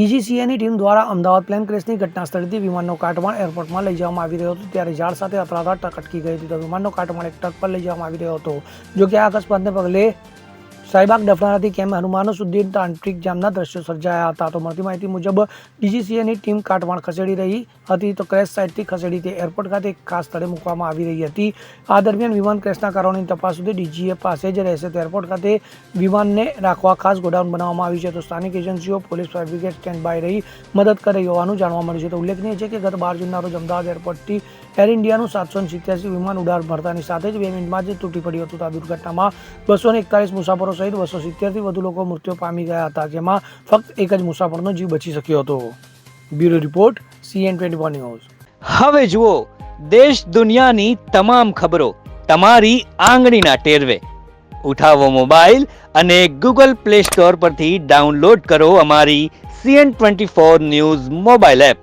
ડીજીસીએની team દ્વારા Ahmedabad plane ક્રેશની ઘટના સ્થળેથી વિમાનનો કાટમાળ એરપોર્ટમાં લઈ જવામાં આવી રહ્યો હતો, ત્યારે ઝાડ સાથે અથડાતા ટ્રક અટકી ગઈ હતી. તો વિમાનનો કાટમાળ એક ટ્રક પર લઈ જવામાં આવી રહ્યો હતો. જો કે આ અકસ્માતને પગલે સાઈબાગ ડફનારાથી કેમ હનુમાનો સુધી તાંત્રિક જામના દ્રશ્યો સર્જાયા હતા? તો મળતી માહિતી મુજબ, ડીજીસીએની ટીમ કાટમાળ ખસેડી રહી હતી. તો ક્રેશ સાઇટથી ખસેડી તે એરપોર્ટ ખાતે એક ખાસ સ્થળે મૂકવામાં આવી રહી હતી. આ દરમિયાન વિમાન ક્રેશના કારણોની તપાસ સુધી ડીજીએ પાસે જ રહેશે. તો એરપોર્ટ ખાતે વિમાનને રાખવા ખાસ ગોડાઉન બનાવવામાં આવ્યું છે. તો સ્થાનિક એજન્સીઓ, police fire brigade stand by રહી મદદ કરી હોવાનું જાણવા મળ્યું છે. તો ઉલ્લેખનીય છે કે ગત બાર જૂનના રોજ અમદાવાદ એરપોર્ટથી એર ઇન્ડિયાનું સાતસો સિત્યાસી વિમાન ઉડાન ભરતાની સાથે જ બે મિનિટમાં જ તૂટી પડ્યું હતું. આ દુર્ઘટનામાં બસો એકતાલીસ મુસાફરો સહિત બસો સિત્તેરથી વધુ લોકો મૃત્યુ પામી ગયા હતા, જેમાં ફક્ત એક જ મુસાફરનો જીવ બચી શક્યો હતો. Bureau report, CN twenty news. હવે જુઓ, દેશ દુનિયાની તમામ ખબરો તમારી આંગળીના ટેરવે. ઉઠાવો મોબાઈલ અને ગૂગલ પ્લે સ્ટોર પરથી ડાઉનલોડ કરો અમારી CN twenty four news mobile app.